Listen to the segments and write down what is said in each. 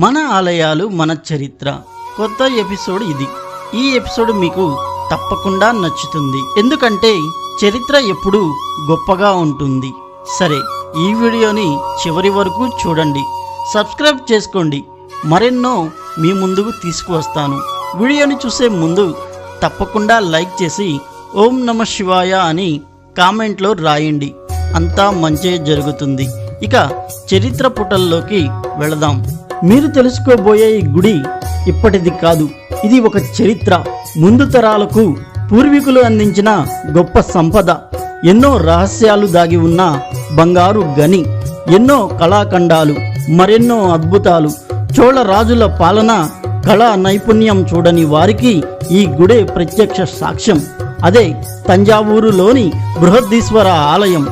మన ఆలయాలు మన చరిత్ర. కొత్త ఎపిసోడ్ ఇది. ఈ ఎపిసోడ్ మీకు తప్పకుండా నచ్చుతుంది. ఎందుకంటే చరిత్ర ఎప్పుడూ గొప్పగా ఉంటుంది. సరే ఈ వీడియోని చివరి వరకు చూడండి. సబ్స్క్రైబ్ చేసుకోండి. మరెన్నో మీ ముందుకు తీసుకువస్తాను. వీడియోని చూసే ముందు తప్పకుండా లైక్ చేసి ఓం నమ శివాయ అని కామెంట్లో రాయండి. అంతా మంచే జరుగుతుంది. ఇక చరిత్ర పుటల్లోకి వెళదాం. మీరు తెలుసుకోబోయే ఈ గుడి ఇప్పటిది కాదు. ఇది ఒక చరిత్ర. ముందు తరాలకు పూర్వీకులు అందించిన గొప్ప సంపద. ఎన్నో రహస్యాలు దాగి ఉన్న బంగారు గని. ఎన్నో కళాఖండాలు. మరెన్నో అద్భుతాలు. చోళ రాజుల పాలన కళా నైపుణ్యం చూడని వారికి ఈ గుడే ప్రత్యక్ష సాక్ష్యం. అదే తంజావూరులోని బృహదీశ్వర ఆలయం.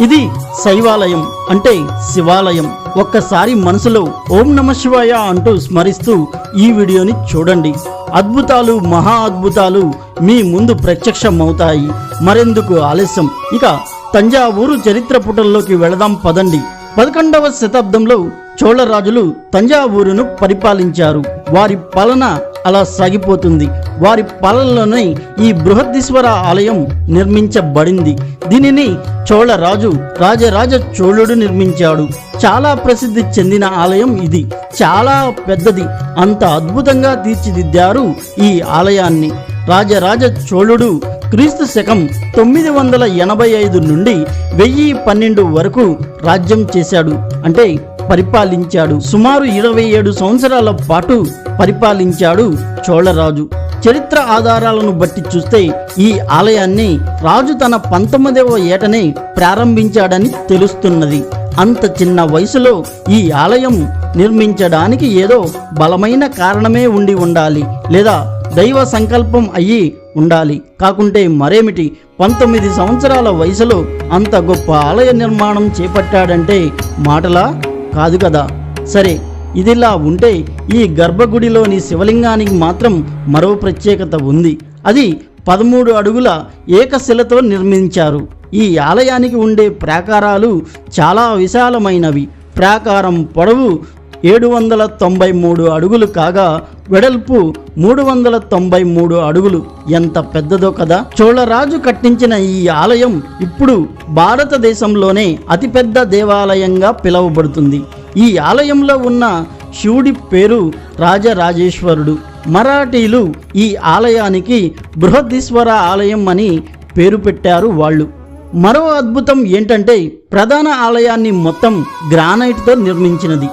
ఇది శైవాలయం అంటే శివాలయం. ఒక్కసారి మనసులో ఓం నమ శివాయ అంటూ స్మరిస్తూ ఈ వీడియోని చూడండి. అద్భుతాలు మహా అద్భుతాలు మీ ముందు ప్రత్యక్షమవుతాయి. మరెందుకు ఆలస్యం? ఇక తంజావూరు చరిత్ర పుటల్లోకి వెళదాం పదండి. పదకొండవ శతాబ్దంలో చోళరాజులు తంజావూరును పరిపాలించారు. వారి పాలన అలా సాగిపోతుంది. వారి పాలనలోనే ఈ బృహదీశ్వర ఆలయం నిర్మించబడింది. దీనిని చోళరాజు రాజరాజ చోళుడు నిర్మించాడు. చాలా ప్రసిద్ధి చెందిన ఆలయం ఇది. చాలా పెద్దది. అంత అద్భుతంగా తీర్చిదిద్దారు ఈ ఆలయాన్ని. రాజరాజ చోళుడు క్రీస్తు శకం తొమ్మిది వందల ఎనభై ఐదు నుండి వెయ్యి పన్నెండు వరకు రాజ్యం చేశాడు. అంటే పరిపాలించాడు. సుమారు ఇరవై ఏడు సంవత్సరాల పాటు పరిపాలించాడు చోళరాజు. చరిత్ర ఆధారాలను బట్టి చూస్తే ఈ ఆలయాన్ని రాజు తన పంతొమ్మిదవ ఏటనే ప్రారంభించాడని తెలుస్తున్నది. అంత చిన్న వయసులో ఈ ఆలయం నిర్మించడానికి ఏదో బలమైన కారణమే ఉండి ఉండాలి లేదా దైవ సంకల్పం అయ్యి ఉండాలి. కాకుంటే మరేమిటి? పంతొమ్మిది సంవత్సరాల వయసులో అంత గొప్ప ఆలయ నిర్మాణం చేపట్టాడంటే మాటలా కాదు కదా. సరే ఇదిలా ఉంటే ఈ గర్భగుడిలోని శివలింగానికి మాత్రం మరో ప్రత్యేకత ఉంది. అది పదమూడు అడుగుల ఏకశిలతో నిర్మించారు. ఈ ఆలయానికి ఉండే ప్రాకారాలు చాలా విశాలమైనవి. ప్రాకారం పొడవు ఏడు వందల తొంభై మూడు అడుగులు కాగా వెడల్పు మూడు వందల తొంభై మూడు అడుగులు. ఎంత పెద్దదో కదా! చోళరాజు కట్టించిన ఈ ఆలయం ఇప్పుడు భారతదేశంలోనే అతిపెద్ద దేవాలయంగా పిలువబడుతుంది. ఈ ఆలయంలో ఉన్న శివుడి పేరు రాజరాజేశ్వరుడు. మరాఠీలు ఈ ఆలయానికి బృహదీశ్వర ఆలయం అని పేరు పెట్టారు వాళ్ళు. మరో అద్భుతం ఏంటంటే ప్రధాన ఆలయాన్ని మొత్తం గ్రానైట్తో నిర్మించినది.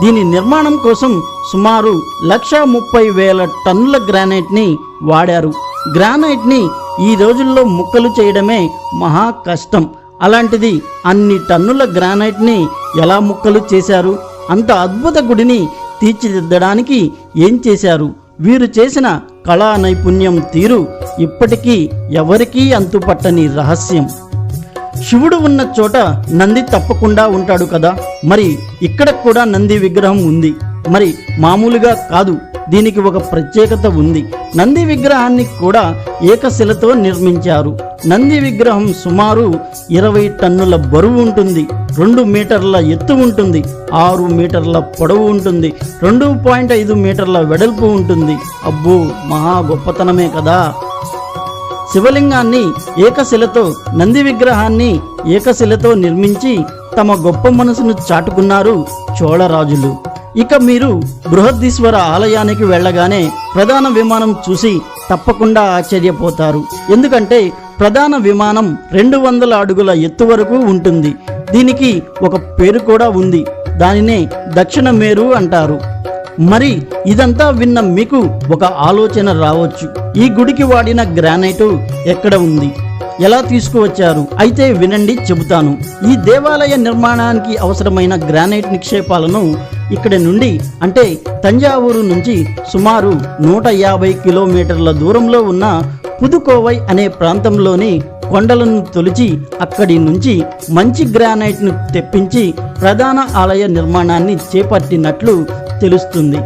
దీని నిర్మాణం కోసం సుమారు లక్ష ముప్పై వేల టన్నుల గ్రానైట్ని వాడారు. గ్రానైట్ని ఈ రోజుల్లో ముక్కలు చేయడమే మహా కష్టం. అలాంటిది అన్ని టన్నుల గ్రానైట్ని ఎలా ముక్కలు చేశారు? అంత అద్భుత గుడిని తీర్చిదిద్దడానికి ఏం చేశారు? వీరు చేసిన కళా నైపుణ్యం తీరు ఇప్పటికీ ఎవరికీ అంతుపట్టని రహస్యం. శివుడు ఉన్న చోట నంది తప్పకుండా ఉంటాడు కదా? మరి ఇక్కడ కూడా నంది విగ్రహం ఉంది. మరి మామూలుగా కాదు. దీనికి ఒక ప్రత్యేకత ఉంది. నంది విగ్రహాన్ని కూడా ఏకశిలతో నిర్మించారు. నంది విగ్రహం సుమారు ఇరవై టన్నుల బరువు ఉంటుంది. రెండు మీటర్ల ఎత్తు ఉంటుంది. ఆరు మీటర్ల పొడవు ఉంటుంది. రెండు పాయింట్ ఐదు మీటర్ల వెడల్పు ఉంటుంది. అబ్బో మహా గొప్పతనమే కదా! శివలింగాన్ని ఏకశిలతో నంది విగ్రహాన్ని ఏకశిలతో నిర్మించి తమ గొప్ప మనసును చాటుకున్నారు చోళరాజులు. ఇక మీరు బృహదీశ్వర ఆలయానికి వెళ్ళగానే ప్రధాన విమానం చూసి తప్పకుండా ఆశ్చర్యపోతారు. ఎందుకంటే ప్రధాన విమానం రెండు వందల అడుగుల ఎత్తు వరకు ఉంటుంది. దీనికి ఒక పేరు కూడా ఉంది. దానినే దక్షిణ మేరు అంటారు. మరి ఇదంతా విన్న మీకు ఒక ఆలోచన రావచ్చు. ఈ గుడికి వాడిన గ్రానైటు ఎక్కడ ఉంది? ఎలా తీసుకువచ్చారు? అయితే వినండి చెబుతాను. ఈ దేవాలయ నిర్మాణానికి అవసరమైన గ్రానైట్ నిక్షేపాలను ఇక్కడి నుండి అంటే తంజావూరు నుంచి సుమారు నూట యాభై కిలోమీటర్ల దూరంలో ఉన్న పుదుకోవై అనే ప్రాంతంలోని కొండలను తొలిచి అక్కడి నుంచి మంచి గ్రానైట్ను తెప్పించి ప్రధాన ఆలయ నిర్మాణాన్ని చేపట్టినట్లు తెలుస్తుంది.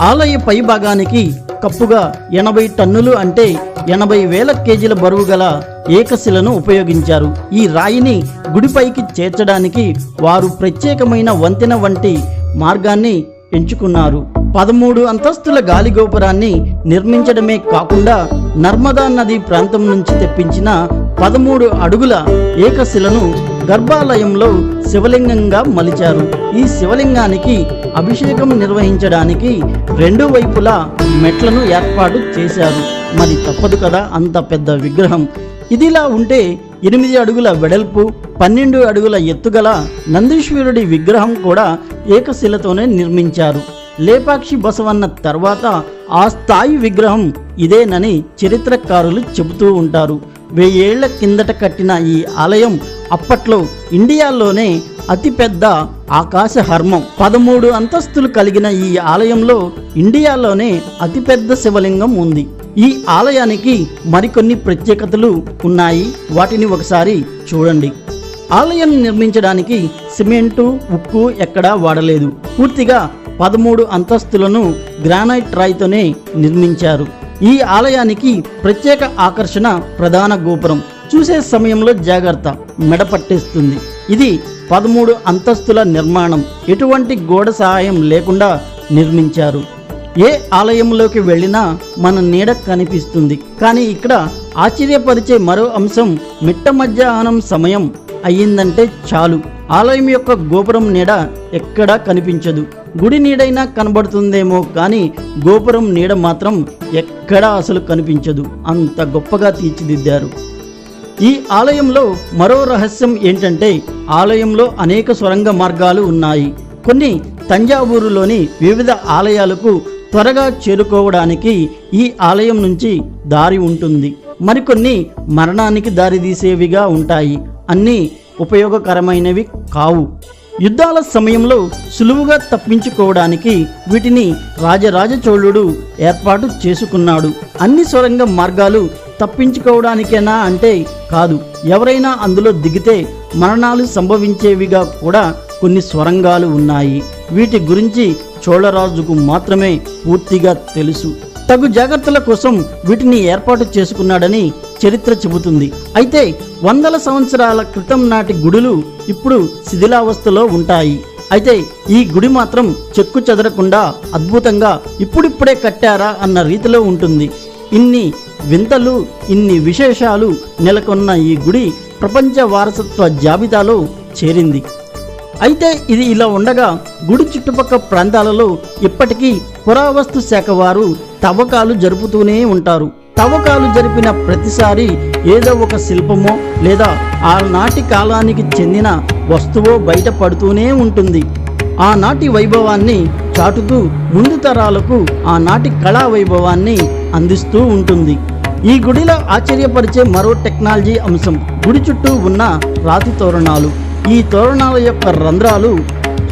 ఆలయ పైభాగానికి కప్పుగా ఎనభై టన్నులు అంటే ఎనభై వేల కేజీల బరువు గల ఏకశిలను ఉపయోగించారు. ఈ రాయిని గుడిపైకి చేర్చడానికి వారు ప్రత్యేకమైన వంతెన వంటి మార్గాన్ని ఎంచుకున్నారు. పదమూడు అంతస్తుల గాలి గోపురాన్ని నిర్మించడమే కాకుండా నర్మదా నది ప్రాంతం నుంచి తెప్పించిన పదమూడు అడుగుల ఏకశిలను గర్భాలయంలో శివలింగంగా మలిచారు. ఈ శివలింగానికి అభిషేకం నిర్వహించడానికి రెండు వైపులా మెట్లను ఏర్పాటు చేశారు. మరి తప్పదు కదా అంత పెద్ద విగ్రహం. ఇదిలా ఉంటే ఎనిమిది అడుగుల వెడల్పు పన్నెండు అడుగుల ఎత్తుగల నందీశ్వరుడి విగ్రహం కూడా ఏకశిలతోనే నిర్మించారు. లేపాక్షి బసవన్న తర్వాత ఆ స్థాయి విగ్రహం ఇదేనని చరిత్రకారులు చెబుతూ ఉంటారు. వెయ్యేళ్ళ కిందట కట్టిన ఈ ఆలయం అప్పట్లో ఇండియాలోనే అతిపెద్ద ఆకాశ హర్మం. పదమూడు అంతస్తులు కలిగిన ఈ ఆలయంలో ఇండియాలోనే అతిపెద్ద శివలింగం ఉంది. ఈ ఆలయానికి మరికొన్ని ప్రత్యేకతలు ఉన్నాయి. వాటిని ఒకసారి చూడండి. ఆలయం నిర్మించడానికి సిమెంటు ఉక్కు ఎక్కడా వాడలేదు. పూర్తిగా పదమూడు అంతస్తులను గ్రానైట్ రాయితోనే నిర్మించారు. ఈ ఆలయానికి ప్రత్యేక ఆకర్షణ ప్రధాన గోపురం. చూసే సమయంలో జాగ్రత్త మెడ పట్టేస్తుంది. ఇది పదమూడు అంతస్తుల నిర్మాణం. ఎటువంటి గోడ సహాయం లేకుండా నిర్మించారు. ఏ ఆలయంలోకి వెళ్ళినా మన నీడ కనిపిస్తుంది. కానీ ఇక్కడ ఆశ్చర్యపరిచే మరో అంశం మిట్ట మధ్యాహ్నం సమయం అయ్యిందంటే చాలు. ఆలయం యొక్క గోపురం నీడ ఎక్కడా కనిపించదు. గుడి నీడైనా కనబడుతుందేమో కానీ గోపురం నీడ మాత్రం ఎక్కడా అసలు కనిపించదు. అంత గొప్పగా తీర్చిదిద్దారు. ఈ ఆలయంలో మరో రహస్యం ఏంటంటే ఆలయంలో అనేక సొరంగ మార్గాలు ఉన్నాయి. కొన్ని తంజావూరులోని వివిధ ఆలయాలకు త్వరగా చేరుకోవడానికి ఈ ఆలయం నుంచి దారి ఉంటుంది. మరికొన్ని మరణానికి దారితీసేవిగా ఉంటాయి. అన్నీ ఉపయోగకరమైనవి కావు. యుద్ధాల సమయంలో సులువుగా తప్పించుకోవడానికి వీటిని రాజరాజ చోళుడు ఏర్పాటు చేసుకున్నాడు. అన్ని సొరంగ మార్గాలు తప్పించుకోవడానికేనా అంటే కాదు. ఎవరైనా అందులో దిగితే మరణాలు సంభవించేవిగా కూడా కొన్ని స్వరంగాలు ఉన్నాయి. వీటి గురించి చోళరాజుకు మాత్రమే పూర్తిగా తెలుసు. తగు జాగ్రత్తల కోసం వీటిని ఏర్పాటు చేసుకున్నాడని చరిత్ర చెబుతుంది. అయితే వందల సంవత్సరాల క్రితం నాటి గుడులు ఇప్పుడు శిథిలావస్థలో ఉంటాయి. అయితే ఈ గుడి మాత్రం చెక్కు చెదరకుండా అద్భుతంగా ఇప్పుడిప్పుడే కట్టారా అన్న రీతిలో ఉంటుంది. ఇన్ని వింతలు ఇన్ని విశేషాలు నెలకొన్న ఈ గుడి ప్రపంచ వారసత్వ జాబితాలో చేరింది. అయితే ఇది ఇలా ఉండగా గుడి చుట్టుపక్కల ప్రాంతాలలో ఇప్పటికీ పురావస్తు శాఖ వారు తవ్వకాలు జరుపుతూనే ఉంటారు. తవ్వకాలు జరిపిన ప్రతిసారి ఏదో ఒక శిల్పమో లేదా ఆనాటి కాలానికి చెందిన వస్తువో బయటపడుతూనే ఉంటుంది. ఆనాటి వైభవాన్ని చాటుతూ ముందు తరాలకు ఆనాటి కళా వైభవాన్ని అందిస్తూ ఉంటుంది. ఈ గుడిలో ఆశ్చర్యపరిచే మరో టెక్నాలజీ అంశం గుడి చుట్టూ ఉన్న రాతి తోరణాలు. ఈ తోరణాల యొక్క రంధ్రాలు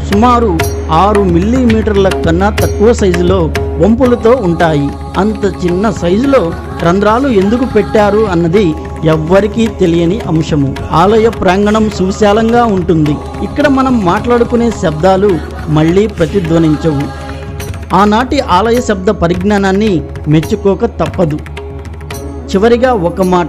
సుమారు ఆరు మిల్లీమీటర్ల కన్నా తక్కువ సైజులో వంపులతో ఉంటాయి. అంత చిన్న సైజులో రంధ్రాలు ఎందుకు పెట్టారు అన్నది ఎవ్వరికీ తెలియని అంశము. ఆలయ ప్రాంగణం సువిశాలంగా ఉంటుంది. ఇక్కడ మనం మాట్లాడుకునే శబ్దాలు మళ్ళీ ప్రతిధ్వనించవు. ఆనాటి ఆలయ శబ్ద పరిజ్ఞానాన్ని మెచ్చుకోక తప్పదు. చివరిగా ఒక మాట.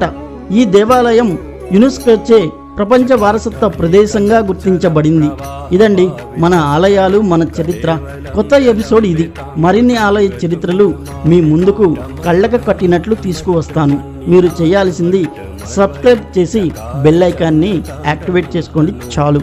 ఈ దేవాలయం యునెస్కోచే ప్రపంచ వారసత్వ ప్రదేశంగా గుర్తించబడింది. ఇదండి మన ఆలయాలు మన చరిత్ర. కొత్త ఎపిసోడ్ ఇది. మరిన్ని ఆలయ చరిత్రలు మీ ముందుకు కళ్ళక కట్టినట్లు తీసుకువస్తాను. మీరు చేయాల్సింది సబ్స్క్రైబ్ చేసి బెల్ ఐకాన్ని యాక్టివేట్ చేసుకోండి చాలు.